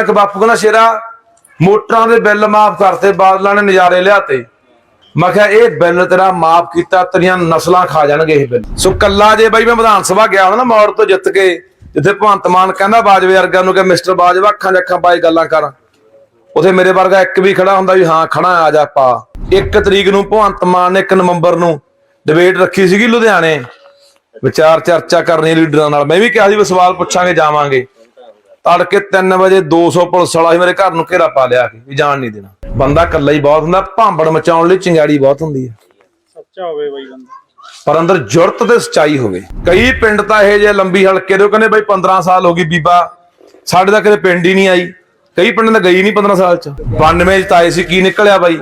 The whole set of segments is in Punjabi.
ਇੱਕ ਬਾਪੂ ਕਹਿੰਦਾ, ਸ਼ੇਰਾ, ਮੋਟਰਾਂ ਦੇ ਬਿੱਲ ਮਾਫ ਕਰਤੇ, ਬਾਦਲਾਂ ਨੇ ਨਜ਼ਾਰੇ ਲਿਆਤੇ। ਮੈਂ ਕਿਹਾ, ਇਹ ਬਿੱਲ ਤੇਰਾ ਮਾਫ ਕੀਤਾ, ਤੇਰੀਆਂ ਨਸਲਾਂ ਖਾ ਜਾਣਗੇ ਇਹ ਬਿੱਲ। ਸੋ ਕੱਲਾ ਜੇ ਬਾਈ ਮੈਂ ਵਿਧਾਨ ਸਭਾ ਗਿਆ ਹਾਂ ਨਾ ਮੌੜ ਤੋਂ ਜਿੱਤ ਕੇ, ਜਿੱਥੇ ਭਗਵੰਤ ਮਾਨ ਕਹਿੰਦਾ, ਬਾਜਵੇ ਵਰਗਾ ਨੂੰ ਕਿ ਮਿਸਟਰ ਬਾਜਵਾ ਅੱਖਾਂ 'ਚ ਅੱਖਾਂ ਪਾਏ ਗੱਲਾਂ ਕਰ। ਉਥੇ ਮੇਰੇ ਵਰਗਾ ਇੱਕ ਵੀ ਖੜਾ ਹੁੰਦਾ ਵੀ, ਹਾਂ, ਖੜਾ ਆ ਜਾ ਪਾ। ਇੱਕ ਤਰੀਕ ਨੂੰ ਭਗਵੰਤ ਮਾਨ ਨੇ 1 ਨਵੰਬਰ ਨੂੰ ਡਿਬੇਟ ਰੱਖੀ ਸੀਗੀ ਲੁਧਿਆਣੇ। ਵਿਚਾਰ ਚਰਚਾ ਕਰਨੀ ਲੀਡਰਾਂ ਨਾਲ। ਮੈਂ ਵੀ ਕਿਹਾ ਸੀ ਵੀ ਸਵਾਲ ਪੁੱਛਾਂਗੇ, ਜਾਵਾਂਗੇ। ਤੜਕੇ 3 ਵਜੇ 200 ਪੁਲਿਸ ਵਾਲਾ ਸੀ ਮੇਰੇ ਘਰ ਨੂੰ ਘੇਰਾ ਪਾ ਲਿਆ ਕੇ ਵੀ ਜਾਣ ਨਹੀਂ ਦੇਣਾ। ਬੰਦਾ ਇਕੱਲਾ ਹੀ ਬਹੁਤ ਹੁੰਦਾ ਭਾਂਬੜ ਮਚਾਉਣ ਲਈ ਚਿੰਗਾੜੀ ਬਹੁਤ ਹੁੰਦੀ ਹੈ। ਸੱਚਾ ਹੋਵੇ ਬਾਈ ਬੰਦਾ। ਪਰ ਅੰਦਰ ਜੁਰਤ ਤੇ ਸਚਾਈ ਹੋਵੇ। ਕਈ ਪਿੰਡ ਤਾਂ ਇਹ ਜੇ ਲੰਬੀ ਹਲਕੇ ਦੇ ਉਹ ਕਹਿੰਦੇ ਬਈ 15 ਸਾਲ ਹੋ ਗਈ ਬੀਬਾ ਸਾਡੇ ਤਾਂ ਕਦੇ ਪਿੰਡ ਹੀ ਨਹੀਂ ਆਈ। ਕਈ ਪਿੰਡ ਤਾਂ ਗਈ ਨਹੀਂ 15 ਸਾਲ ਚ। 92 ਚ ਤਾਂ ਆਏ ਸੀ ਕੀ ਨਿਕਲਿਆ ਬਾਈ?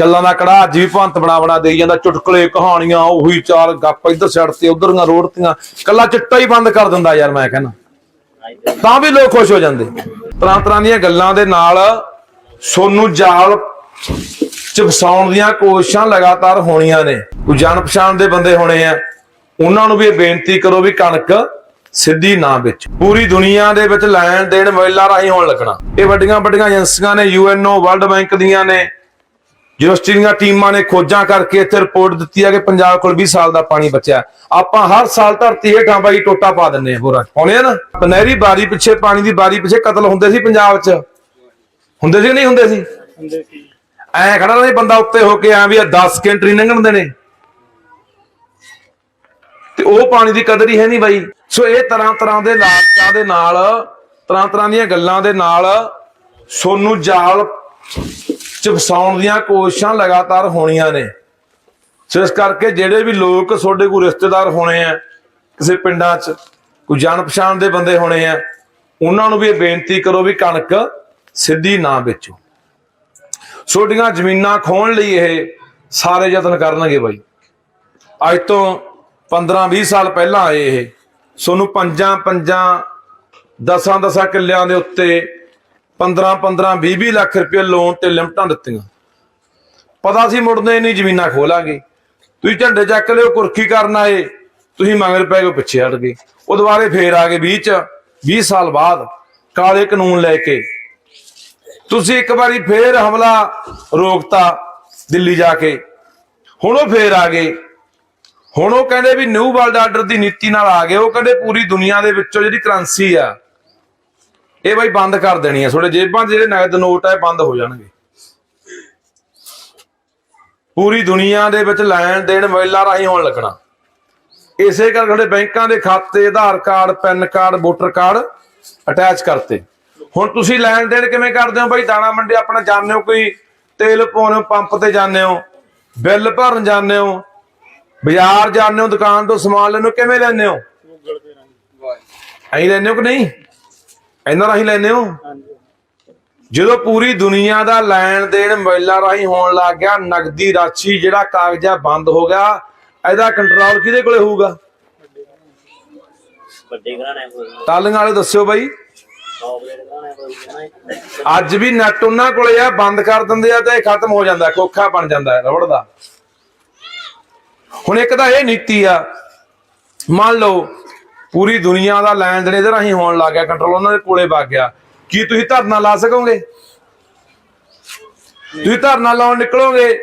ਗੱਲਾਂ ਦਾ ਕੜਾ ਅੱਜ ਵੀ ਭੰਤ ਬਣਾ ਬਣਾ ਦੇਈ ਜਾਂਦਾ ਚੁਟਕਲੇ ਕਹਾਣੀਆਂ ਉਹੀ ਚਾਰ ਗੱਪ ਇੱਧਰ ਛੱਡ ਤੇ ਉਧਰੀਆਂ ਰੋੜਤੀਆਂ ਕੱਲਾ ਚਿੱਟਾ ਹੀ ਬੰਦ ਕਰ ਦਿੰਦਾ ਯਾਰ ਮੈਂ ਕਹਿੰਦਾ। ਤਾਂ ਵੀ ਲੋਕ ਖੁਸ਼ ਹੋ ਜਾਂਦੇ। ਤਰ੍ਹਾਂ ਤਰ੍ਹਾਂ ਦੀਆਂ ਗੱਲਾਂ ਦੇ ਨਾਲ ਸੋਨੂੰ ਜਾਲ ਚ ਦੀਆਂ ਕੋਸ਼ਿਸ਼ਾਂ ਲਗਾਤਾਰ ਹੋਣੀਆਂ ਨੇ। ਕੋਈ ਜਾਣ ਪਛਾਣ ਦੇ ਬੰਦੇ ਹੋਣੇ ਆ। ਉਹਨਾਂ ਨੂੰ ਵੀ ਇਹ ਬੇਨਤੀ ਕਰੋ ਵੀ ਕਣਕ ਸਿੱਧੀ ਨਾ ਵਿੱਚ। ਪੂਰੀ ਦੁਨੀਆ ਦੇ ਵਿੱਚ ਲੈਣ ਦੇਣ ਮੋਬਾਈਲਾਂ ਰਾਹੀਂ ਹੋਣ ਲੱਗਣਾ। ਇਹ ਵੱਡੀਆਂ ਵੱਡੀਆਂ ਏਜੰਸੀਆਂ ਨੇ, ਯੂਐਨਓ, ਵਰਲਡ ਬੈਂਕ ਦੀਆਂ ਨੇ। ਯੂਨੀਵਰਸਿਟੀ ਦੀਆਂ ਟੀਮਾਂ ਨੇ ਖੋਜਾਂ ਕਰਕੇ ਇੱਥੇ ਰਿਪੋਰਟ ਦਿੱਤੀ ਹੈ ਕਿ ਪੰਜਾਬ ਕੋਲ 20 ਸਾਲ ਦਾ ਪਾਣੀ ਬਚਿਆ ਆਪਾਂ ਹਰ ਸਾਲ ਧਰਤੀ ਹੇਠਾਂ ਬਾਈ ਟੋਟਾ ਪਾ ਦਿੰਨੇ ਆ ਪਾਉਣੇ ਆ ਨਾ? ਪਨਹਿਰੀ ਬਾਰੀ ਪਿੱਛੇ ਪਾਣੀ ਦੀ ਬਾਰੀ ਪਿੱਛੇ ਕਤਲ ਹੁੰਦੇ ਸੀ ਪੰਜਾਬ 'ਚ? ਹੁੰਦੇ ਸੀ ਕਿ ਨਹੀਂ ਹੁੰਦੇ ਸੀ? ਹੁੰਦੇ ਸੀ। ਐ ਖੜਾ ਨਹੀਂ ਬੰਦਾ ਉੱਤੇ ਹੋ ਕੇ ਆ ਵੀ ਆ 10 ਕੰਟਰੀ ਲੰਘਣ ਦੇ ਨੇ ਤੇ ਉਹ ਪਾਣੀ ਦੀ ਕਦਰ ਹੀ ਹੈ ਨਹੀਂ ਬਾਈ। ਸੋ ਇਹ ਤਰ੍ਹਾਂ ਤਰ੍ਹਾਂ ਦੇ ਲਾਲਚਾਂ ਦੇ ਨਾਲ ਤਰ੍ਹਾਂ ਤਰ੍ਹਾਂ ਦੀਆਂ ਗੱਲਾਂ ਦੇ ਨਾਲ ਸੋਨੂੰ ਜਾਲ ਚ ਫਸਾਉਣ ਦੀਆਂ ਕੋਸ਼ਿਸ਼ਾਂ ਲਗਾਤਾਰ ਹੋਣੀਆਂ ਨੇ। ਸੋ ਇਸ ਕਰਕੇ ਜਿਹੜੇ ਵੀ ਲੋਕ ਤੁਹਾਡੇ ਕੋਲ ਰਿਸ਼ਤੇਦਾਰ ਹੋਣੇ ਆ, ਕਿਸੇ ਪਿੰਡਾਂ 'ਚ, ਕੋਈ ਜਾਣ ਪਛਾਣ ਦੇ ਬੰਦੇ ਹੋਣੇ ਆ, ਉਹਨਾਂ ਨੂੰ ਵੀ ਇਹ ਬੇਨਤੀ ਕਰੋ ਵੀ ਕਣਕ ਸਿੱਧੀ ਨਾ ਵੇਚੋ। ਛੋਟੀਆਂ ਜ਼ਮੀਨਾਂ ਖੋਣ ਲਈ ਇਹ ਸਾਰੇ ਯਤਨ ਕਰਨਗੇ ਬਾਈ। ਅੱਜ ਤੋਂ 15 20 ਸਾਲ ਪਹਿਲਾਂ ਆਏ ਇਹ। ਸੋਨੂੰ ਪੰਜਾਂ ਪੰਜਾਂ ਦਸਾਂ ਦਸਾਂ ਕਿੱਲਿਆਂ ਦੇ ਉੱਤੇ 15 15 20 20 ਲੱਖ ਰੁਪਏ ਲੋਨ ਤੇ ਲਿਮਟਾਂ ਦਿੱਤੀਆਂ। ਪਤਾ ਸੀ ਮੁੜਨੇ ਨਹੀਂ, ਜ਼ਮੀਨਾਂ ਖੋਲਾਂਗੇ। ਤੁਸੀਂ ਝੰਡੇ ਚੱਕ ਲਿਓ ਕੁਰਕੀ ਕਰਨ ਆਏ, ਤੁਸੀਂ ਮਗਰ ਪੈ ਕੇ ਪਿੱਛੇ ਹਟ ਗਏ। ਉਹ ਦੁਬਾਰੇ ਫੇਰ ਆ ਗਏ 20 ਚ 20 ਸਾਲ ਬਾਅਦ, ਕਾਲੇ ਕਾਨੂੰਨ ਲੈ ਕੇ। ਤੁਸੀਂ ਇੱਕ ਵਾਰੀ ਫੇਰ ਹਮਲਾ ਰੋਕਤਾ ਦਿੱਲੀ ਜਾ ਕੇ। ਹੁਣ ਉਹ ਫੇਰ ਆ ਗਏ। ਹੁਣ ਉਹ ਕਹਿੰਦੇ ਵੀ ਨਿਊ ਵਰਲਡ ਆਰਡਰ ਦੀ ਨੀਤੀ ਨਾਲ ਆ ਗਏ। ਉਹ ਕਹਿੰਦੇ ਪੂਰੀ ਦੁਨੀਆ ਦੇ ਵਿੱਚੋਂ ਜਿਹੜੀ ਕਰੰਸੀ ਆ ਇਹ ਬਾਈ ਬੰਦ ਕਰ ਦੇਣੀ ਆ ਤੁਹਾਡੇ ਜੇਬਾਂ 'ਚ ਜਿਹੜੇ ਨਗਦ ਨੋਟ ਆ ਇਹ ਬੰਦ ਹੋ ਜਾਣਗੇ। ਪੂਰੀ ਦੁਨੀਆ ਦੇ ਵਿੱਚ ਲੈਣ ਦੇਣ ਮੋਬਾਈਲਾਂ ਰਾਹੀਂ ਹੋਣ ਲੱਗਣਾ। ਇਸੇ ਕਰਕੇ ਤੁਹਾਡੇ ਬੈਂਕਾਂ ਦੇ ਖਾਤੇ Aadhaar card PAN card voter card attach ਕਰਤੇ। ਹੁਣ ਤੁਸੀਂ ਲੈਣ ਦੇਣ ਕਿਵੇਂ ਕਰਦੇ ਹੋ ਬਾਈ? ਦਾਣਾ ਮੰਡੀ ਆਪਣਾ ਜਾਣਦੇ ਹੋ ਕੋਈ? ਤੇਲ ਪਾਉਣੇ ਹੋ ਪੰਪ ਤੇ ਜਾਂਦੇ ਹੋ। ਬਿੱਲ ਭਰਨ ਜਾਂਦੇ ਹੋ। ਬਾਜ਼ਾਰ ਜਾਂਦੇ ਹੋ ਦੁਕਾਨ ਤੋਂ ਸਮਾਨ ਲੈਣੇ ਹੋ ਕਿਵੇਂ ਲੈਂਦੇ ਹੋ? ਐਂ ਲੈਂਦੇ ਹੋ ਕਿ ਨਹੀਂ? ਇਹਨਾਂ ਰਾਹੀਂ ਲੈਂਦੇ ਹੋ? ਜਦੋਂ ਪੂਰੀ ਦੁਨੀਆ ਦਾ ਲੈਣ ਦੇਣ ਮੋਬਾਈਲਾਂ ਰਾਹੀਂ ਹੋਣ ਲੱਗ ਗਿਆ ਨਗਦੀ ਰਾਸ਼ੀ ਜਿਹੜਾ ਕਾਗਜ਼ਾ ਬੰਦ ਹੋ ਗਿਆ। ਇਹਦਾ ਕੰਟਰੋਲ ਕਿਹਦੇ ਕੋਲੇ ਹੋਊਗਾ? ਵੱਡੇ ਘਰਾਣੇ ਕੋਲ। ਟਾਲਿੰਗ ਵਾਲੇ ਦੱਸਿਓ ਬਾਈ। ਅੱਜ ਵੀ ਨੈਟ ਉਹਨਾਂ ਕੋਲੇ ਆ ਬੰਦ ਕਰ ਦਿੰਦੇ ਆ ਤੇ ਇਹ ਖਤਮ ਹੋ ਜਾਂਦਾ ਖੋਖਾ ਬਣ ਜਾਂਦਾ ਰਬੜ ਦਾ। ਹੁਣ ਇੱਕ ਤਾਂ ਇਹ ਨੀਤੀ ਆ ਮੰਨ ਲਓ ਪੂਰੀ ਦੁਨੀਆ ਦਾ ਲੈਣ ਦੇਣ ਇਹਦੇ ਰਾਹੀਂ ਹੋਣ ਲੱਗ ਗਿਆ ਕੰਟਰੋਲ ਉਹਨਾਂ ਦੇ ਕੋਲੇ ਵਗ ਗਿਆ। ਕੀ ਤੁਸੀਂ ਧਰਨਾ ਲਾ ਸਕੋਗੇ? ਤੁਸੀਂ ਧਰਨਾ ਲਾਉਣ ਨਿਕਲੋਗੇ?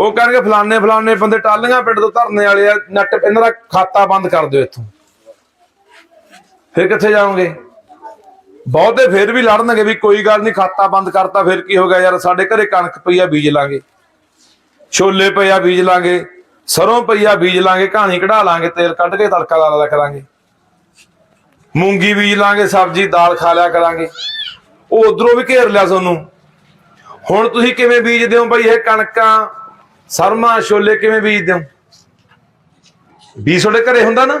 ਉਹ ਕਹਿਣਗੇ, ਫਲਾਣੇ ਫਲਾਣੇ ਬੰਦੇ ਟਾਲੀਆਂ ਪਿੰਡ ਤੋਂ ਧਰਨੇ ਵਾਲੇ ਆ, ਨੱਟ ਇਹਨਾਂ ਦਾ ਖਾਤਾ ਬੰਦ ਕਰ ਦਿਓ ਇੱਥੋਂ। ਫਿਰ ਕਿੱਥੇ ਜਾਓਗੇ? ਬਹੁਤੇ ਫਿਰ ਵੀ ਲੜਨਗੇ ਵੀ ਕੋਈ ਗੱਲ ਨਹੀਂ, ਖਾਤਾ ਬੰਦ ਕਰਤਾ, ਫਿਰ ਕੀ ਹੋ ਗਿਆ ਯਾਰ? ਸਾਡੇ ਘਰੇ ਕਣਕ ਪਈ ਆ, ਬੀਜ ਲਾਂਗੇ। ਛੋਲੇ ਪਈ ਆ, ਬੀਜ ਲਾਂਗੇ। ਸਰੋਂ ਪਈ ਆ, ਬੀਜ ਲਾਂਗੇ। ਕਹਾਣੀ ਕਢਾ ਲਾਂਗੇ, ਤੇਲ ਕੱਢ ਕੇ ਤੜਕਾ ਲਾ ਲਿਆ ਕਰਾਂਗੇ। ਮੂੰਗੀ ਬੀਜ ਲਾਂਗੇ, ਸਬਜ਼ੀ, ਦਾਲ ਖਾ ਲਿਆ ਕਰਾਂਗੇ। ਉਹ ਉਧਰੋਂ ਵੀ ਘੇਰ ਲਿਆ ਤੁਹਾਨੂੰ ਹੁਣ ਤੁਸੀਂ ਕਿਵੇਂ ਬੀਜਦੇ ਹੋ ਬਈ ਇਹ ਕਣਕਾਂ? ਸਰਮਾ, ਛੋਲੇ ਕਿਵੇਂ ਬੀਜਦੇ ਹੋ? ਬੀਜ ਤੁਹਾਡੇ ਘਰੇ ਹੁੰਦਾ ਨਾ?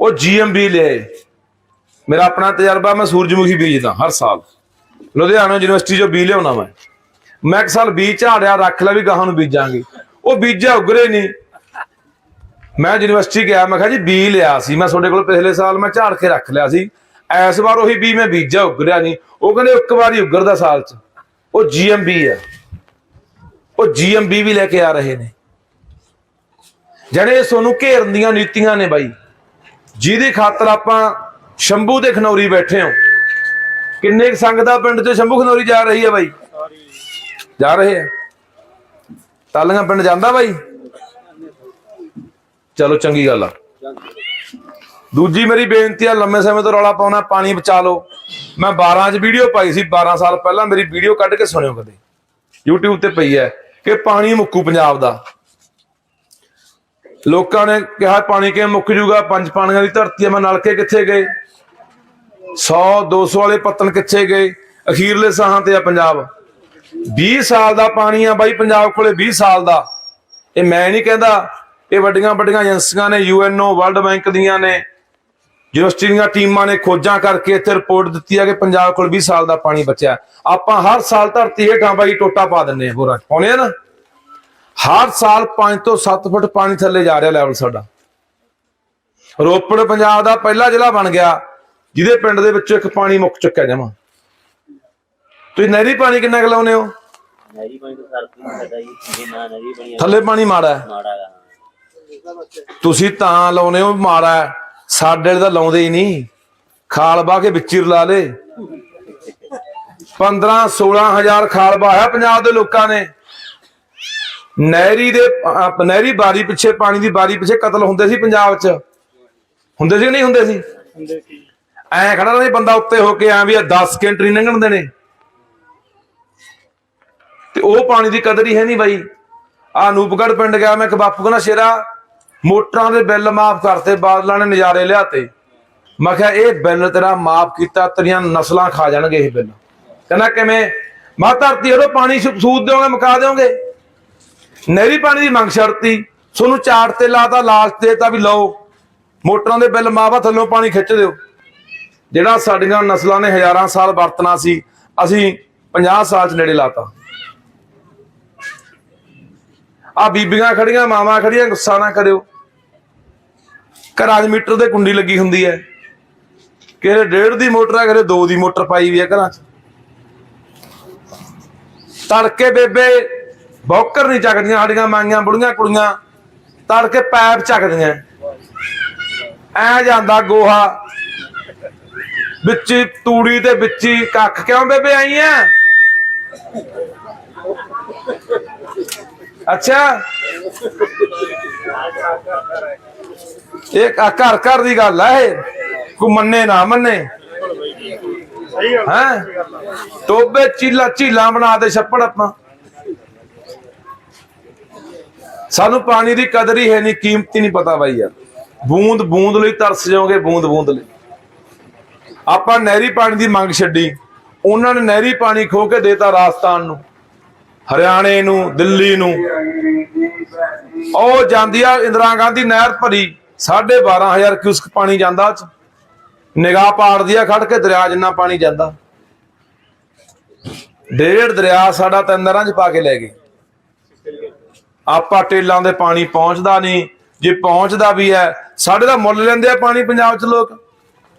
ਉਹ ਜੀਐਮਬੀ ਲਿਆਏ ਮੇਰਾ ਆਪਣਾ ਤਜਰਬਾ, ਮੈਂ ਸੂਰਜਮੁਖੀ ਬੀਜਦਾ ਹਰ ਸਾਲ। ਲੁਧਿਆਣਾ ਯੂਨੀਵਰਸਿਟੀ ਚੋਂ ਬੀਜ ਲਿਆਉਣਾ ਮੈਂ। ਮੈਂ ਇੱਕ ਸਾਲ ਬੀਜ ਝਾੜਿਆ, ਰੱਖ ਲਿਆ, ਵੀ ਗਾਹਾਂ ਨੂੰ ਬੀਜਾਂਗੇ। ਉਹ ਬੀਜਿਆ, ਉਗਰੇ ਨਹੀਂ। ਮੈਂ ਯੂਨੀਵਰਸਿਟੀ ਗਿਆ, ਮੈਂ ਕਿਹਾ ਜੀ ਬੀ ਲਿਆ ਸੀ। ਮੈਂ ਤੁਹਾਡੇ ਕੋਲ ਪਿਛਲੇ ਸਾਲ ਮੈਂ ਝਾੜ ਕੇ ਰੱਖ ਲਿਆ ਸੀ। ਐਸ ਵਾਰ ਉਹੀ ਬੀ ਮੈਂ ਬੀਜਾ ਉਗਰਿਆ ਨਹੀਂ। ਉਹ ਕਹਿੰਦੇ ਇੱਕ ਵਾਰੀ ਉਗਰਦਾ ਸਾਲ ਚ। ਉਹ ਜੀਐਮਬੀ ਆ ਉਹ ਜੀਐਮਬੀ ਵੀ ਲੈ ਕੇ ਆ ਰਹੇ ਨੇ। ਜਿਹੜੇ ਸੋਨੂੰ ਘੇਰਨ ਦੀਆਂ ਨੀਤੀਆਂ ਨੇ ਬਾਈ। ਜਿਹਦੀ ਖਾਤਰ ਆਪਾਂ ਸ਼ੰਭੂ ਤੇ ਖਨੌਰੀ ਬੈਠੇ ਹਾਂ। ਕਿੰਨੇ ਕੁ ਸੰਗਤਾਂ ਪਿੰਡ ਚ ਸ਼ੰਭੂ ਖਨੌਰੀ ਜਾ ਰਹੀ ਹੈ ਬਾਈ? ਜਾ ਰਹੇ ਆ। ਟਾਲੀਆਂ ਪਿੰਡ ਜਾਂਦਾ ਬਾਈ? ਚਲੋ ਚੰਗੀ ਗੱਲ ਆ। ਦੂਜੀ ਮੇਰੀ ਬੇਨਤੀ ਆ, ਲੰਮੇ ਸਮੇਂ ਤੋਂ ਰੌਲਾ ਪਾਉਣਾ, ਪਾਣੀ ਬਚਾ ਲਓ। ਮੈਂ 12 ਚ ਵੀਡੀਓ ਪਾਈ ਸੀ 12 ਸਾਲ ਪਹਿਲਾਂ ਮੇਰੀ ਵੀਡੀਓ ਕੱਢ ਕੇ ਸੁਣਿਓ ਕਦੇ। YouTube ਤੇ ਪਈ ਹੈ ਕਿ ਪਾਣੀ ਮੁੱਕੂ ਪੰਜਾਬ ਦਾ। ਲੋਕਾਂ ਨੇ ਕਿਹਾ, ਪਾਣੀ ਕਿਵੇਂ ਮੁੱਕ ਜੂਗਾ? ਪੰਜ ਪਾਣੀਆਂ ਦੀ ਧਰਤੀ ਆ, ਮੈਂ ਨਲਕੇ ਕਿੱਥੇ ਗਏ? 100 200 ਵਾਲੇ ਪੱਤਨ ਕਿੱਥੇ ਗਏ? ਅਖੀਰਲੇ ਸਾਹਾਂ ਤੇ ਆ ਪੰਜਾਬ। 20 ਸਾਲ ਦਾ ਪਾਣੀ ਆ ਬਾਈ, ਪੰਜਾਬ ਕੋਲੇ 20 ਸਾਲ ਦਾ। ਇਹ ਮੈਂ ਨਹੀਂ ਕਹਿੰਦਾ ਇਹ ਵੱਡੀਆਂ ਵੱਡੀਆਂ ਏਜੰਸੀਆਂ ਨੇ ਯੂਐਨਓ ਵਰਲਡ ਬੈਂਕ ਦੀਆਂ ਨੇ ਯੂਨੀਵਰਸਿਟੀ ਦੀਆਂ ਟੀਮਾਂ ਨੇ ਖੋਜਾਂ ਕਰਕੇ ਇੱਥੇ ਰਿਪੋਰਟ ਦਿੱਤੀ ਆ ਕਿ ਪੰਜਾਬ ਕੋਲ 20 ਸਾਲ ਦਾ ਪਾਣੀ ਬਚਿਆ। ਆਪਾਂ ਹਰ ਸਾਲ ਧਰਤੀ ਹੇਠਾਂ ਬਾਈ ਟੋਟਾ ਪਾ ਦਿੰਨੇ ਆ ਹੋਰਾਂ ਆ ਨਾ? ਹਰ ਸਾਲ 5 ਤੋਂ 7 ਫੁੱਟ ਪਾਣੀ ਥੱਲੇ ਜਾ ਰਿਹਾ ਲੈਵਲ ਸਾਡਾ। ਰੋਪੜ ਪੰਜਾਬ ਦਾ ਪਹਿਲਾ ਜ਼ਿਲ੍ਹਾ ਬਣ ਗਿਆ ਜਿਹਦੇ ਪਿੰਡ ਦੇ ਵਿੱਚੋਂ ਇੱਕ ਪਾਣੀ ਮੁੱਕ ਚੁੱਕਿਆ ਜਮਾ। ਤੁਸੀਂ ਨਹਿਰੀ ਪਾਣੀ ਕਿੰਨਾ ਕੁ ਲਾਉਨੇ ਹੋ? ਨਹਿਰੀ ਪਾਣੀ ਤਾਂ ਸਰਦੀ ਸਕਦਾ ਜੀ ਜੇ ਨਾ ਨਹਿਰੀ ਪਾਣੀ ਥੱਲੇ ਪਾਣੀ ਮਾੜਾ ਹੈ। ਮਾੜਾ ਤੁਸੀਂ ਤਾਂ ਲਾਉਨੇ ਹੋ ਮਾੜਾ। ਸਾਡੇ ਤਾਂ ਲਾਉਂਦੇ ਹੀ ਨਹੀਂ। ਖਾਲ ਬਾ ਕੇ ਵਿੱਚ ਹੀ ਰਲਾ ਲੇ। 15 16000 ਖਾਲ ਬਾਇਆ ਪੰਜਾਬ ਦੇ ਲੋਕਾਂ ਨੇ। ਨਹਿਰੀ ਦੇ ਨਹਿਰੀ ਬਾਰੀ ਪਿੱਛੇ ਪਾਣੀ ਦੀ ਬਾਰੀ ਪਿੱਛੇ ਕਤਲ ਹੁੰਦੇ ਸੀ ਪੰਜਾਬ 'ਚ। ਹੁੰਦੇ ਸੀ ਕਿ ਨਹੀਂ ਹੁੰਦੇ ਸੀ? ਐ ਖੜਾ ਨਹੀਂ ਬੰਦਾ ਉੱਤੇ ਹੋ ਕੇ ਐ ਵੀ 10 ਸਕਿੰਟ ਨਹੀਂ ਲੰਘਣ ਦੇਣੇ। ਤੇ ਉਹ ਪਾਣੀ ਦੀ ਕਦਰ ਹੀ ਹੈ ਨਹੀਂ ਬਾਈ। ਆ ਨੂਪਗੜ ਪਿੰਡ ਗਿਆ ਮੈਂ ਇੱਕ ਬਾਪੂ ਕਹਿੰਦਾ ਸ਼ੇਰਾ ਮੋਟਰਾਂ ਦੇ ਬਿੱਲ ਮਾਫ ਕਰਤੇ, ਬਾਦਲਾਂ ਨੇ ਨਜ਼ਾਰੇ ਲਿਆਤੇ। ਮੈਂ ਕਿਹਾ, ਇਹ ਬਿੱਲ ਤੇਰਾ ਮਾਫ ਕੀਤਾ, ਤੇਰੀਆਂ ਨਸਲਾਂ ਖਾ ਜਾਣਗੇ ਇਹ ਬਿੱਲ। ਕਹਿੰਦਾ, ਕਿਵੇਂ? ਮਾ ਧਰਤੀ ਉਹਨੂੰ ਪਾਣੀ ਸੂਦ ਦਿਓਗੇ, ਮਕਾ ਦਿਓਗੇ? ਨਹਿਰੀ ਪਾਣੀ ਦੀ ਮੰਗ ਛੜਤੀ ਤੁਹਾਨੂੰ ਚਾਰ ਤੇ ਲਾਤਾ ਲਾਲਚ ਦੇਤਾ ਵੀ ਲਓ। ਮੋਟਰਾਂ ਦੇ ਬਿੱਲ ਮਾਫ ਆ, ਥੱਲੋਂ ਪਾਣੀ ਖਿੱਚ ਦਿਓ। ਜਿਹੜਾ ਸਾਡੀਆਂ ਨਸਲਾਂ ਨੇ ਹਜ਼ਾਰਾਂ ਸਾਲ ਵਰਤਣਾ ਸੀ, ਅਸੀਂ 50 ਸਾਲ ਚ ਨੇੜੇ ਲਾਤਾ ਆ ਬੀਬੀਆਂ ਖੜੀਆਂ, ਮਾਵਾਂ ਖੜੀਆਂ, ਗੁੱਸਾ ਨਾ ਕਰਿਓ। ਘਰਾਂ 'ਚ ਮੀਟਰ ਦੇ ਕੁੰਡੀ ਲੱਗੀ ਹੁੰਦੀ ਹੈ ਕਿਸੇ ਡੇਢ ਦੀ ਮੋਟਰ ਹੈ ਕਿਸੇ ਦੋ ਦੀ ਮੋਟਰ ਪਾਈ ਵੀ ਹੈ ਘਰਾਂ 'ਚ। ਤੜਕੇ ਬੇਬੇ ਬੌਕਰ ਨਹੀਂ ਚੱਕਦੀਆਂ, ਸਾਡੀਆਂ ਮਾਈਆਂ ਬੁੜੀਆਂ, ਕੁੜੀਆਂ। ਤੜਕੇ ਪੈਪ ਚੱਕਦੀਆਂ। ਐ ਜਾਂਦਾ ਗੋਹਾ। ਵਿੱਚ ਤੂੜੀ ਤੇ ਵਿੱਚ ਕੱਖ। ਕਿਉਂ ਬੇਬੇ ਆਈ ਐ? ਅੱਛਾ। ਇਹ ਘਰ ਘਰ ਦੀ ਗੱਲ ਹੈ ਇਹ। ਕੋ ਮੰਨੇ ਨਾ ਮੰਨੇ। ਸਹੀ ਗੱਲ ਹੈ? ਟੋਬੇ ਚੀਲਾ ਝੀਲਾਂ ਬਣਾ ਦੇ ਛੱਪੜ ਆਪਾਂ। ਸਾਨੂੰ ਪਾਣੀ ਦੀ ਕਦਰ ਹੀ ਹੈ ਨਹੀਂ, ਕੀਮਤ ਹੀ ਨਹੀਂ ਪਤਾ ਬਾਈ ਯਾਰ। ਬੂੰਦ ਬੂੰਦ ਲਈ ਤਰਸ ਜਾਓਗੇ ਬੂੰਦ ਬੂੰਦ ਲਈ। ਆਪਾਂ ਨਹਿਰੀ ਪਾਣੀ ਦੀ ਮੰਗ ਛੱਡੀ। ਉਹਨਾਂ ਨੇ ਨਹਿਰੀ ਪਾਣੀ ਖੋ ਕੇ ਦੇਤਾ ਰਾਜਸਥਾਨ ਨੂੰ, ਹਰਿਆਣੇ ਨੂੰ, ਦਿੱਲੀ ਨੂੰ। ਉਹ ਜਾਂਦੀ ਆ ਇੰਦਰਾ ਗਾਂਧੀ ਨਹਿਰ ਭਰੀ 12500 ਕਿਊਸਕ ਪਾਣੀ ਜਾਂਦਾ ਨਿਗਾਹ ਪਾੜਦੀ ਆ ਖੜ ਕੇ ਦਰਿਆ ਜਿੰਨਾ ਪਾਣੀ ਜਾਂਦਾ। ਡੇਢ ਦਰਿਆ ਸਾਡਾ ਤਿੰਨ ਨਹਿਰਾਂ 'ਚ ਪਾ ਕੇ ਲੈ ਗਏ। ਆਪਾਂ ਟੇਲਾਂ ਦੇ ਪਾਣੀ ਪਹੁੰਚਦਾ ਨਹੀਂ। ਜੇ ਪਹੁੰਚਦਾ ਵੀ ਹੈ, ਸਾਡੇ ਦਾ ਮੁੱਲ ਲੈਂਦੇ ਆ ਪਾਣੀ ਪੰਜਾਬ 'ਚ ਲੋਕ।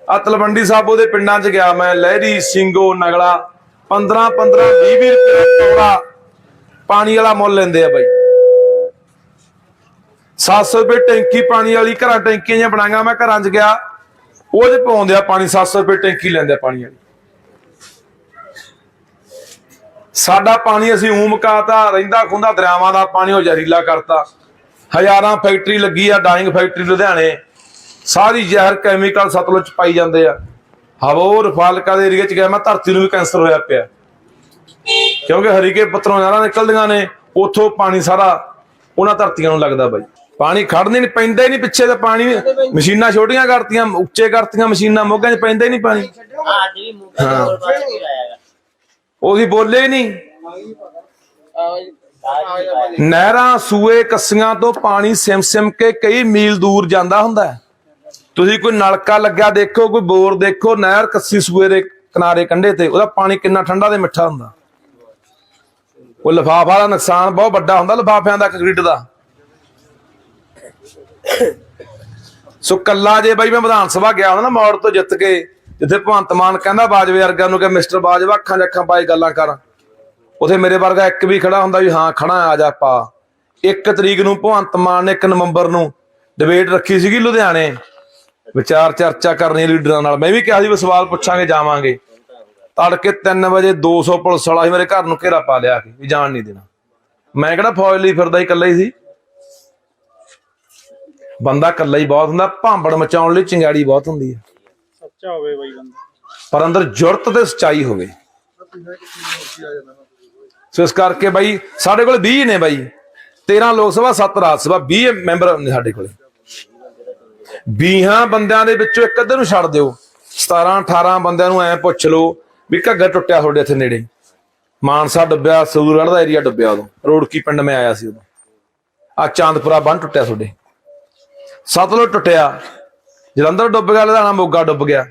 ਆ ਤਲਵੰਡੀ ਸਾਬੋ ਦੇ ਪਿੰਡਾਂ 'ਚ ਗਿਆ ਮੈਂ, ਲਹਿਰੀ ਸਿੰਘੋ ਨਗਲਾ 15 15 20 20 ਰੁਪਏ ਟੋੜਾ ਪਾਣੀ ਵਾਲਾ ਮੁੱਲ ਲੈਂਦੇ ਆ ਬਾਈ। 700 ਰੁਪਏ ਟੈਂਕੀ ਪਾਣੀ ਵਾਲੀ, ਘਰਾਂ ਟੈਂਕੀਆਂ ਜਿਹੀਆਂ ਬਣਾਈਆਂ, ਮੈਂ ਘਰਾਂ 'ਚ ਗਿਆ, ਉਹ 'ਚ ਪਾਉਂਦੇ ਆ ਪਾਣੀ 700 ਰੁਪਏ ਟੈਂਕੀ ਲੈਂਦੇ ਆ ਪਾਣੀ ਵਾਲੀ। ਸਾਡਾ ਪਾਣੀ ਅਸੀਂ ਊਂ ਮੁਕਾਤਾ, ਰਹਿੰਦਾ ਖੁੰਦਾ ਦਰਿਆਵਾਂ ਦਾ ਪਾਣੀ ਉਹ ਜ਼ਹਿਰੀਲਾ ਕਰਤਾ। ਹਜ਼ਾਰਾਂ ਫੈਕਟਰੀ ਲੱਗੀ ਆ ਡਾਈਂਗ ਫੈਕਟਰੀ ਲੁਧਿਆਣੇ। ਸਾਰੀ ਜ਼ਹਿਰ ਕੈਮੀਕਲ ਸਤਲੁਜ ਚ ਪਾਈ ਜਾਂਦੇ ਆ। ਹਵੋਰ ਫਾਲਕਾ ਦੇ ਏਰੀਏ ਚ ਗਿਆ, ਮੈਂ ਧਰਤੀ ਨੂੰ ਵੀ ਕੈਂਸਰ ਹੋਇਆ ਪਿਆ। ਕਿਉਂਕਿ ਹਰੀਕੇ ਪੱਤਰੋਂ ਨਾਰਾਂ ਨਿਕਲਦੀਆਂ ਨੇ, ਉਥੋਂ ਪਾਣੀ ਸਾਰਾ ਉਹਨਾਂ ਧਰਤੀਆਂ ਨੂੰ ਲੱਗਦਾ ਬਾਈ। ਪਾਣੀ ਖੜਨੇ ਨਹੀਂ, ਪੈਂਦਾ ਹੀ ਨਹੀਂ ਪਿੱਛੇ ਤਾਂ ਪਾਣੀ ਮਸ਼ੀਨਾਂ ਛੋਟੀਆਂ ਕਰਤੀਆਂ, ਉੱਚੇ ਕਰਤੀਆਂ ਮਸ਼ੀਨਾਂ ਮੋਗਾਂ 'ਚ ਪੈਂਦਾ ਹੀ ਨਹੀਂ ਪਾਣੀ। ਅੱਜ ਵੀ ਮੂੰਹ ਤੇ ਹੋਰ ਪਾਣੀ ਆਏਗਾ ਉਹਦੀ ਬੋਲੇ ਨਹੀਂ। ਨਹਿਰਾਂ, ਸੂਏ, ਕੱਸੀਆਂ ਤੋਂ ਪਾਣੀ ਸਿਮ ਸਿਮ ਕੇ ਕਈ ਮੀਲ ਦੂਰ ਜਾਂਦਾ ਹੁੰਦਾ ਹੈ। ਤੁਸੀਂ ਕੋਈ ਨਲਕਾ ਲੱਗਿਆ ਦੇਖੋ, ਕੋਈ ਬੋਰ ਦੇਖੋ, ਨਹਿਰ ਕੱਸੀ ਸੂਏ ਦੇ ਕਿਨਾਰੇ ਕੰਢੇ ਤੇ, ਉਹਦਾ ਪਾਣੀ ਕਿੰਨਾ ਠੰਡਾ ਤੇ ਮਿੱਠਾ ਹੁੰਦਾ। ਉਹ ਲਿਫਾਫਾ ਦਾ ਨੁਕਸਾਨ ਬਹੁਤ ਵੱਡਾ ਹੁੰਦਾ, ਲਿਫਾਫਿਆਂ ਦਾ ਕੰਕਰੀਟ ਦਾ। ਸੋ ਕੱਲਾ ਜੇ ਬਾਈ ਮੈਂ ਵਿਧਾਨ ਸਭਾ ਗਿਆ ਹੁੰਦਾ ਨਾ, ਮੌੜ ਤੋਂ ਜਿੱਤ ਕੇ, ਜਿੱਥੇ ਭਗਵੰਤ ਮਾਨ ਕਹਿੰਦਾ ਬਾਜਵੇ ਵਰਗਾ ਨੂੰ ਕਿ ਮਿਸਟਰ ਬਾਜਵਾ ਅੱਖਾਂ 'ਚ ਅੱਖਾਂ ਪਾਈ ਗੱਲਾਂ ਕਰ। ਉਥੇ ਮੇਰੇ ਵਰਗਾ ਇੱਕ ਵੀ ਖੜਾ ਹੁੰਦਾ ਵੀ ਹਾਂ, ਖੜਾ ਆ ਜਾ ਪਾ ਇੱਕ ਤਰੀਕ ਨੂੰ ਭਗਵੰਤ ਮਾਨ ਨੇ 1 ਨਵੰਬਰ ਨੂੰ ਡਿਬੇਟ ਰੱਖੀ ਸੀਗੀ ਲੁਧਿਆਣੇ। ਵਿਚਾਰ ਚਰਚਾ ਕਰਨੀ ਲੀਡਰਾਂ ਨਾਲ। ਮੈਂ ਵੀ ਕਿਹਾ ਸੀ ਵੀ ਸਵਾਲ ਪੁੱਛਾਂਗੇ ਜਾਵਾਂਗੇ। ਤੜਕੇ 3 ਵਜੇ 200 ਪੁਲਿਸ ਵਾਲਾ ਸੀ ਮੇਰੇ ਘਰ ਨੂੰ ਘੇਰਾ ਪਾ ਲਿਆ ਕੇ ਜਾਣ ਨਹੀਂ ਦੇਣਾ। ਮੈਂ ਕਿਹੜਾ ਫੌਜ ਲਈ ਫਿਰਦਾ ਹੀ ਇਕੱਲਾ ਹੀ ਸੀ। ਬੰਦਾ ਇਕੱਲਾ ਹੀ ਬਹੁਤ ਹੁੰਦਾ ਭਾਂਬੜ ਮਚਾਉਣ ਲਈ ਚਿੰਗਾੜੀ ਬਹੁਤ ਹੁੰਦੀ ਹੈ। ਸੱਚਾ ਹੋਵੇ ਬਾਈ ਬੰਦਾ। ਪਰ ਅੰਦਰ ਜੁਰਤ ਤੇ ਸਚਾਈ ਹੋਵੇ। ਸੋ ਇਸ ਕਰਕੇ ਬਾਈ ਸਾਡੇ ਕੋਲ 20 ਨੇ ਬਾਈ। 13 ਲੋਕ ਸਭਾ 7 ਰਾਜ ਸਭਾ 20 ਮੈਂਬਰ ਨੇ ਸਾਡੇ ਕੋਲੇ। 20 ਬੰਦਿਆਂ ਦੇ ਵਿੱਚੋਂ ਇੱਕ ਅੱਧੇ ਨੂੰ ਛੱਡ ਦਿਓ। 17 18 ਬੰਦਿਆਂ ਨੂੰ ਐ ਪੁੱਛ ਲਓ ਵੀ ਘੱਗਰ ਟੁੱਟਿਆ ਤੁਹਾਡੇ ਇੱਥੇ ਨੇੜੇ। ਮਾਨਸਾ ਡੁੱਬਿਆ ਸੂਰਗੜ੍ਹ ਦਾ ਏਰੀਆ ਡੁੱਬਿਆ ਉਦੋਂ। ਰੋੜਕੀ ਪਿੰਡ ਮੈਂ ਆਇਆ ਸੀ ਉਦੋਂ। ਆ ਚਾਂਦਪੁਰਾ ਬੰਨ ਟੁੱਟਿਆ ਤੁਹਾਡੇ। ਸਤਲੁਜ ਟੁੱਟਿਆ। ਜਲੰਧਰ ਡੁੱਬ ਗਿਆ, ਲੁਧਿਆਣਾ ਮੋਗਾ ਡੁੱਬ ਗਿਆ।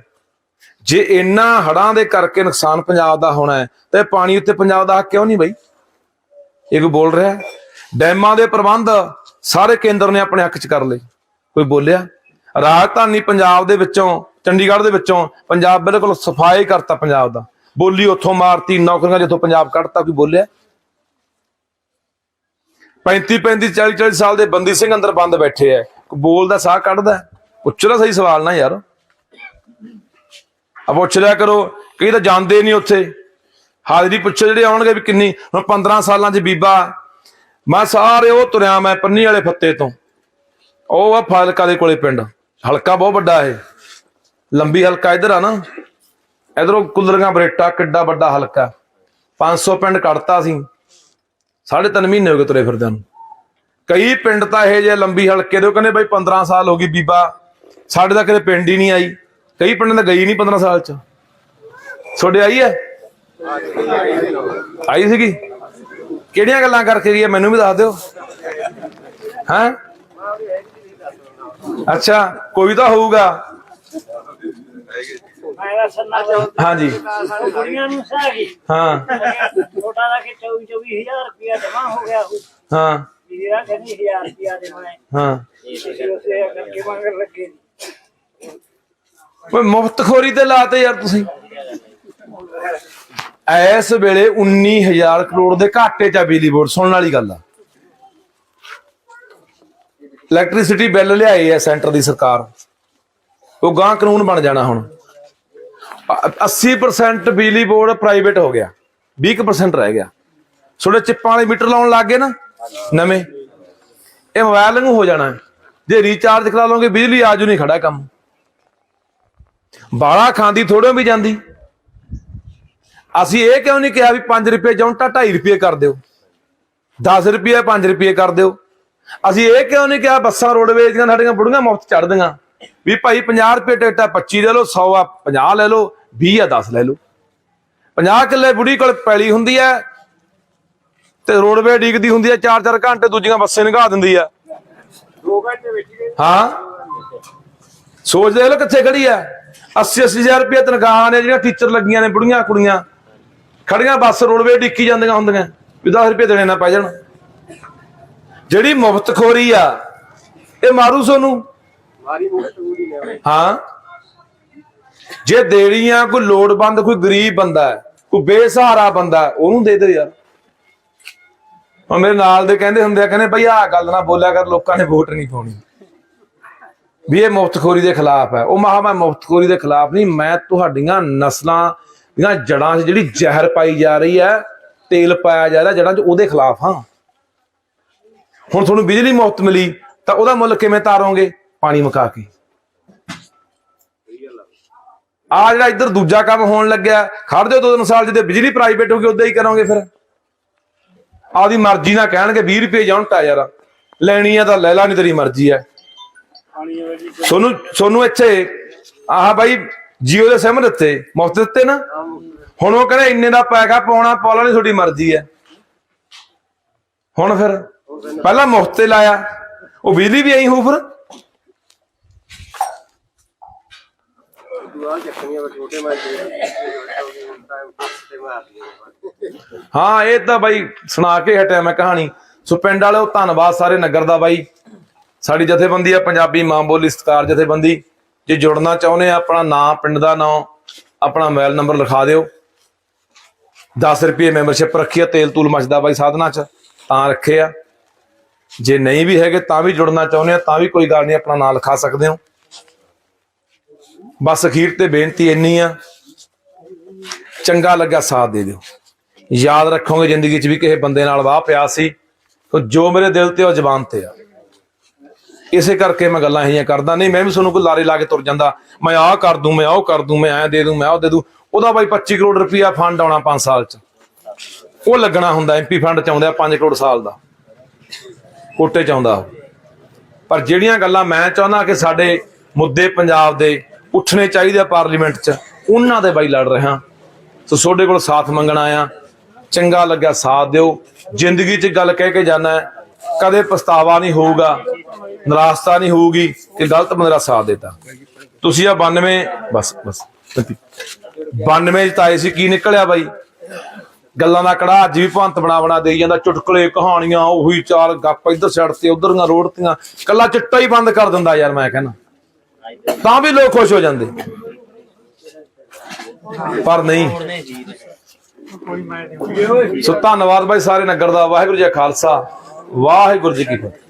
ਜੇ ਇੰਨਾ ਹੜਾਂ ਦੇ ਕਰਕੇ ਨੁਕਸਾਨ ਪੰਜਾਬ ਦਾ ਹੋਣਾ ਹੈ, ਤੇ ਪਾਣੀ ਉੱਤੇ ਪੰਜਾਬ ਦਾ ਹੱਕ ਕਿਉਂ ਨਹੀਂ ਬਈ? ਇਹ ਕੋਈ ਬੋਲ ਰਿਹਾ ਡੈਮਾਂ ਦੇ ਪ੍ਰਬੰਧ ਸਾਰੇ ਕੇਂਦਰ ਨੇ ਆਪਣੇ ਹੱਕ 'ਚ ਕਰ ਲਏ। ਕੋਈ ਬੋਲਿਆ? ਰਾਜਧਾਨੀ ਪੰਜਾਬ ਦੇ ਵਿੱਚੋਂ, ਚੰਡੀਗੜ੍ਹ ਦੇ ਵਿੱਚੋਂ ਪੰਜਾਬ ਬਿਲਕੁਲ ਸਫ਼ਾਈ ਕਰਤਾ ਪੰਜਾਬ ਦਾ। ਬੋਲੀ ਉੱਥੋਂ ਮਾਰਤੀ, ਨੌਕਰੀਆਂ ਜਿੱਥੋਂ ਪੰਜਾਬ ਕੱਢਤਾ, ਕੋਈ ਬੋਲਿਆ? 35 35 40 40 ਸਾਲ ਦੇ ਬੰਦੀ ਸਿੰਘ ਅੰਦਰ ਬੰਦ ਬੈਠੇ ਐ। ਕੋਈ ਬੋਲਦਾ, ਸਾਹ ਕੱਢਦਾ? ਹੈ? ਪੁੱਛੋ ਸਹੀ ਸਵਾਲ ਨਾ ਯਾਰ। ਆ ਪੁੱਛ ਲਿਆ ਕਰੋ, ਕਈ ਤਾਂ ਜਾਂਦੇ ਨਹੀਂ ਉੱਥੇ। ਹਾਜ਼ਰੀ ਪੁੱਛੋ ਜਿਹੜੇ ਆਉਣਗੇ ਵੀ ਕਿੰਨੀ, ਹੁਣ 15 ਸਾਲਾਂ 'ਚ ਬੀਬਾ। ਮੈਂ ਸਾਰੇ ਉਹ ਤੁਰਿਆ ਮੈਂ ਪੰਨੀ ਵਾਲੇ ਫੱਤੇ ਤੋਂ। ਉਹ ਆ ਫਾਲਕਾ ਦੇ ਕੋਲੇ ਪਿੰਡ। ਹਲਕਾ ਬਹੁਤ ਵੱਡਾ ਇਹ। ਲੰਬੀ ਹਲਕਾ ਇਧਰ ਆ ਨਾ। ਇਧਰੋਂ ਕੁਲਰਗਾ ਬਰੇਟਾ, ਕਿੱਡਾ ਵੱਡਾ ਹਲਕਾ। 500 ਪਿੰਡ ਕੱਢਤਾ ਸੀ ਸਾਢੇ ਤਿੰਨ ਮਹੀਨੇ ਹੋ ਗਏ ਤੁਰੇ ਫਿਰਦਿਆਂ ਨੂੰ। ਕਈ ਪਿੰਡ ਤਾਂ ਇਹ ਜੇ ਲੰਬੀ ਹਲਕੇ ਦੇ, ਉਹ ਕਹਿੰਦੇ ਬਈ 15 ਸਾਲ ਹੋ ਗਈ ਬੀਬਾ। ਸਾਡੇ ਤਾਂ ਕਦੇ ਪਿੰਡ ਹੀ ਨਹੀਂ ਆਈ। ਕਈ ਪਿੰਡਾਂ ਤਾਂ ਗਈ ਨਹੀਂ 15 ਸਾਲ ਚ। ਤੁਹਾਡੇ ਆਈ ਹੈ? ਆਈ ਸੀਗੀ? ਕਿਹੜੀਆਂ ਗੱਲਾਂ ਕਰਕੇ ਗਈ ਹੈ? ਮੈਨੂੰ ਵੀ ਦੱਸ ਦਿਓ। ਹਾਂ? ਅੱਛਾ ਕੋਈ ਤਾਂ ਹੋਊਗਾ। ਹਾਂਜੀ। ਕੁੜੀਆਂ ਨੂੰ ਸਾਗੀ ਹਾਂ। ਛੋਟਾ ਦਾ ਕਿ 24 24000 ਰੁਪਇਆ ਜਮਾ ਹੋ ਗਿਆ ਹਾਂ। ਜਿਹੜਾ ਕਹਿੰਦੀ 1000 ਰੁਪਇਆ ਦੇ ਮੈਂ ਹਾਂ। ਉਸੇ ਕਰਕੇ ਮੰਗਣ ਲੱਗੇ ਓਏ ਮੁਫਤਖੋਰੀ ਤੇ ਲਾਤੇ ਯਾਰ ਤੁਸੀਂ। ਐਸ ਵੇਲੇ 19000 ਕਰੋੜ ਦੇ ਘਾਟੇ ਚ ਆ ਬਿਜਲੀ ਬੋਰਡ ਸੁਣਨ ਵਾਲੀ ਗੱਲ ਆ। ਇਲੈਕਟ੍ਰਿਸਿਟੀ ਬਿੱਲ ਲਿਆਏ ਆ ਸੈਂਟਰ ਦੀ ਸਰਕਾਰ। ਉਹ ਗਾਂ ਕਾਨੂੰਨ ਬਣ ਜਾਣਾ ਹੁਣ। ਅ- 80% ਬਿਜਲੀ ਬੋਰਡ ਪ੍ਰਾਈਵੇਟ ਹੋ ਗਿਆ। 20% ਰਹਿ ਗਿਆ। ਥੋੜੇ ਚਿੱਪਾਂ ਵਾਲੇ ਮੀਟਰ ਲਾਉਣ ਲੱਗ ਗਏ ਨਾ, ਨਵੇਂ। ਇਹ ਮੋਬਾਈਲ ਨੂੰ ਹੋ ਜਾਣਾ। ਜੇ ਰੀਚਾਰਜ ਕਰਾ ਲਓਗੇ, ਬਿਜਲੀ ਆਜੂ ਨਹੀਂ, ਖੜਾ ਕੰਮ। ਬਾਲਾ ਖਾਂਦੀ ਥੋੜੋਂ ਵੀ ਜਾਂਦੀ। ਅਸੀਂ ਇਹ ਕਿਉਂ ਨਹੀਂ ਕਿਹਾ ਵੀ 5 ਰੁਪਏ ਜੌਂਟਾ 2.5 ਰੁਪਏ ਕਰ ਦਿਓ। 10 ਰੁਪਏ 5 ਰੁਪਏ ਕਰ ਦਿਓ। ਅਸੀਂ ਇਹ ਕਿਉਂ ਨਹੀਂ ਕਿਹਾ ਬੱਸਾਂ, ਰੋਡਵੇਜ਼ ਦੀਆਂ ਸਾਡੀਆਂ ਬੁੜੀਆਂ ਮੁਫਤ ਚੜਦੀਆਂ ਵੀ ਭਾਈ 50 ਰੁਪਏ ਟਿਕਟ ਆ 25 ਲੈ ਲਓ 100 ਆ 50 ਲੈ ਲਓ 20 ਆ 10 ਲੈ ਲਓ। 50 ਕਿੱਲੇ ਬੁੜੀ ਕੋਲ ਪੈਲੀ ਹੁੰਦੀ ਹੈ ਤੇ ਰੋਡਵੇ ਡੀਕਦੀ ਹੁੰਦੀ ਹੈ 4-4 ਘੰਟੇ ਦੂਜੀਆਂ ਬੱਸੇ ਨਿਗਾਹ ਦਿੰਦੀ ਆ ਦੋ ਘੰਟੇ ਵਿੱਚ ਹਾਂ? ਸੋਚਦੇ ਦੇਖ ਕਿੱਥੇ ਖੜੀ ਆ 80 80000 ਰੁਪਏ ਤਨਖਾਹਾਂ ਨੇ ਜਿਹੜੀਆਂ ਟੀਚਰ ਲੱਗੀਆਂ ਨੇ, ਬੁੜੀਆਂ ਕੁੜੀਆਂ। ਖੜੀਆਂ ਬੱਸ ਰੋਡਵੇ ਡਿੱਕੀ ਜਾਂਦੀਆਂ ਹੁੰਦੀਆਂ। ਵੀ 10 ਰੁਪਏ ਦੇਣੇ ਨਾ ਪੈ ਜਾਣ। ਜਿਹੜੀ ਮੁਫਤ ਖੋਰੀ ਆ ਇਹ ਮਾਰੂ ਸੋਨੂੰ? ਹਾਂ। ਜੇ ਦੇਣੀਆਂ ਕੋਈ ਲੋੜਵੰਦ ਕੋਈ ਗਰੀਬ ਬੰਦਾ ਹੈ ਕੋਈ ਬੇਸਹਾਰਾ ਬੰਦਾ ਹੈ, ਉਹਨੂੰ ਦੇ ਦੇ ਯਾਰ। ਉਹ ਮੇਰੇ ਨਾਲ ਦੇ ਕਹਿੰਦੇ ਹੁੰਦੇ ਆ ਕਹਿੰਦੇ ਭਈ ਆਹ ਗੱਲ ਨਾ ਬੋਲਿਆ ਕਰ ਲੋਕਾਂ ਨੇ ਵੋਟ ਨਹੀਂ ਪਾਉਣੀ। ਵੀ ਇਹ ਮੁਫਤਖੋਰੀ ਦੇ ਖਿਲਾਫ ਹੈ। ਉਹ ਮਹਾ ਮੈਂ ਮੁਫਤਖੋਰੀ ਦੇ ਖਿਲਾਫ ਨਹੀਂ ਮੈਂ ਤੁਹਾਡੀਆਂ ਨਸਲਾਂ ਦੀਆਂ ਜੜਾਂ 'ਚ ਜਿਹੜੀ ਜ਼ਹਿਰ ਪਾਈ ਜਾ ਰਹੀ ਹੈ ਤੇਲ ਪਾਇਆ ਜਾ ਰਿਹਾ ਜੜਾਂ 'ਚ ਉਹਦੇ ਖਿਲਾਫ ਹਾਂ। ਹੁਣ ਤੁਹਾਨੂੰ ਬਿਜਲੀ ਮੁਫਤ ਮਿਲੀ, ਤਾਂ ਉਹਦਾ ਮੁੱਲ ਕਿਵੇਂ ਤਾਰੋਗੇ? ਪਾਣੀ ਮੁਕਾ ਕੇ। ਆ ਜਿਹੜਾ ਇੱਧਰ ਦੂਜਾ ਕੰਮ ਹੋਣ ਲੱਗਿਆ, ਖੜ ਜਾਓ ਦੋ ਤਿੰਨ ਸਾਲ ਜਿਹਦੇ ਬਿਜਲੀ ਪ੍ਰਾਈਵੇਟ ਹੋ ਗਈ ਉਦਾਂ ਹੀ ਕਰੋਗੇ ਫਿਰ। ਆਦੀ ਮਰਜ਼ੀ ਨਾਲ ਕਹਿਣਗੇ 20 ਰੁਪਏ ਯੂਨਿਟ ਆ ਯਾਰ ਲੈਣੀ ਆ ਤਾਂ ਲੈ ਲਾ, ਨਹੀਂ ਤੇਰੀ ਮਰਜ਼ੀ ਹੈ ਤੁਹਾਨੂੰ ਤੁਹਾਨੂੰ ਇੱਥੇ, ਆਹ ਬਾਈ, ਜੀਓ ਦੇ ਸਿਮ ਦਿੱਤੇ, ਮੁਫਤ ਦਿੱਤੇ ਨਾ? ਹੁਣ ਉਹ ਕਹਿੰਦੇ, ਇੰਨੇ ਦਾ ਪੈਸਾ ਪਾਉਣਾ ਪਾਉਣਾ ਨਹੀਂ ਤੁਹਾਡੀ ਮਰਜ਼ੀ ਹੈ ਹੁਣ ਫਿਰ? ਪਹਿਲਾਂ ਮੁਫਤ ਤੇ ਲਾਇਆ। ਉਹ ਬਿਜਲੀ ਵੀ ਐਂ ਹੋ ਫਿਰ। ਹਾਂ। ਇਹ ਤਾਂ ਬਾਈ ਸੁਣਾ ਕੇ ਹਟਿਆ ਮੈਂ ਕਹਾਣੀ। ਸੋ ਪਿੰਡ ਵਾਲਿਓ ਧੰਨਵਾਦ ਸਾਰੇ ਨਗਰ ਦਾ ਬਾਈ। ਸਾਡੀ ਜਥੇਬੰਦੀ ਆ ਪੰਜਾਬੀ ਮਾਂ ਬੋਲੀ ਸਤਕਾਰ ਜਥੇਬੰਦੀ। ਜੇ ਜੁੜਨਾ ਚਾਹੁੰਦੇ ਆ ਆਪਣਾ ਨਾਮ ਪਿੰਡ ਦਾ ਨਾਮ ਆਪਣਾ ਮੋਬਾਈਲ ਨੰਬਰ ਲਿਖਾ ਦਿਓ। 10 ਰੁਪਏ ਮੈਂਬਰਸ਼ਿਪ ਰੱਖੀ ਆ ਤੇਲ ਤੂਲ ਮਚਦਾ ਬਾਈ ਸਾਧਨਾ ਚ ਤਾਂ ਰੱਖੇ ਆ। ਜੇ ਨਹੀਂ ਵੀ ਹੈਗੇ ਤਾਂ ਵੀ ਜੁੜਨਾ ਚਾਹੁੰਦੇ ਆ, ਤਾਂ ਵੀ ਕੋਈ ਗੱਲ ਨਹੀਂ, ਆਪਣਾ ਨਾਮ ਲਿਖਾ ਸਕਦੇ ਹੋ। ਬਸ ਅਖੀਰ ਤੇ ਬੇਨਤੀ ਇੰਨੀ ਆ, ਚੰਗਾ ਲੱਗਾ ਸਾਥ ਦੇ ਦਿਓ। ਯਾਦ ਰੱਖੋਗੇ ਜ਼ਿੰਦਗੀ 'ਚ ਵੀ ਕਿਸੇ ਬੰਦੇ ਨਾਲ ਵਾਹ ਪਿਆ ਸੀ, ਤਾਂ ਜੋ ਮੇਰੇ ਦਿਲ ਤੇ ਉਹ ਜ਼ਬਾਨ ਤੇ ਆ। ਇਸੇ ਕਰਕੇ ਮੈਂ ਗੱਲਾਂ ਇਹੀਆਂ ਕਰਦਾ, ਨਹੀਂ ਮੈਂ ਵੀ ਤੁਹਾਨੂੰ ਕੋਈ ਲਾਰੇ ਲਾ ਕੇ ਤੁਰ ਜਾਂਦਾ, ਮੈਂ ਆਹ ਕਰ ਦੂੰ, ਮੈਂ ਉਹ ਕਰ ਦੂੰ, ਮੈਂ ਐ ਦੇ ਦੂੰ, ਮੈਂ ਉਹ ਦੇ ਦੂੰ, ਉਹਦਾ ਬਾਈ 25 ਕਰੋੜ ਰੁਪਇਆ ਫੰਡ ਆਉਣਾ 5 ਸਾਲ 'ਚ। ਉਹ ਲੱਗਣਾ ਹੁੰਦਾ ਐਮਪੀ ਫੰਡ ਚ ਆਉਂਦਾ 5 ਕਰੋੜ ਸਾਲ ਦਾ। ਕੋਟੇ ਚ ਆਉਂਦਾ। ਪਰ ਜਿਹੜੀਆਂ ਗੱਲਾਂ ਮੈਂ ਚਾਹੁੰਦਾ ਕਿ ਸਾਡੇ ਮੁੱਦੇ ਪੰਜਾਬ ਦੇ ਉੱਠਣੇ ਚਾਹੀਦੇ ਆ ਪਾਰਲੀਮੈਂਟ 'ਚ, ਉਹਨਾਂ ਦੇ ਬਾਈ ਲੜ ਰਿਹਾ ਸੋ ਤੁਹਾਡੇ ਕੋਲ ਸਾਥ ਮੰਗਣਾ ਆ ਚੰਗਾ ਲੱਗਿਆ ਸਾਥ ਦਿਓ। ਜ਼ਿੰਦਗੀ 'ਚ ਗੱਲ ਕਹਿ ਕੇ ਜਾਣਾ ਕਦੇ ਪਛਤਾਵਾ ਨਹੀਂ ਹੋਊਗਾ, ਨਿਰਾਸ਼ਤਾ ਨਹੀਂ ਹੋਊਗੀ ਕਿ ਗਲਤ ਬੰਦੇ ਦਾ ਸਾਥ ਦਿੱਤਾ। ਤੁਸੀਂ ਆ 92 ਬਸ ਬਸ 92 ਚ ਤਾਂ ਸੀ, ਕੀ ਨਿਕਲਿਆ ਬਾਈ? ਗੱਲਾਂ ਦਾ ਕੜਾ, ਅੱਜ ਵੀ ਭੰਤ ਬਣਾ ਬਣਾ ਦੇਈ ਜਾਂਦਾ, ਚੁਟਕਲੇ, ਕਹਾਣੀਆਂ, ਉਹੀ ਚਾਲ, ਗੱਪ ਇੱਧਰ ਛੱਡ ਤੇ ਉਧਰਆਂ ਰੋੜਤੀਆਂ ਕੱਲਾ ਚਿੱਟਾ ਹੀ ਬੰਦ ਕਰ ਦਿੰਦਾ ਯਾਰ ਮੈਂ ਕਹਿੰਦਾ। ਤਾਂ ਵੀ ਲੋਕ ਖੁਸ਼ ਹੋ ਜਾਂਦੇ। ਪਰ ਨਹੀਂ। ਸੋ ਧੰਨਵਾਦ ਬਾਈ ਸਾਰੇ ਨਗਰ ਦਾ, ਵਾਹਿਗੁਰੂ ਜੀ ਖਾਲਸਾ, ਵਾਹਿਗੁਰੂ ਜੀ ਕੀ ਫਤਿਹ।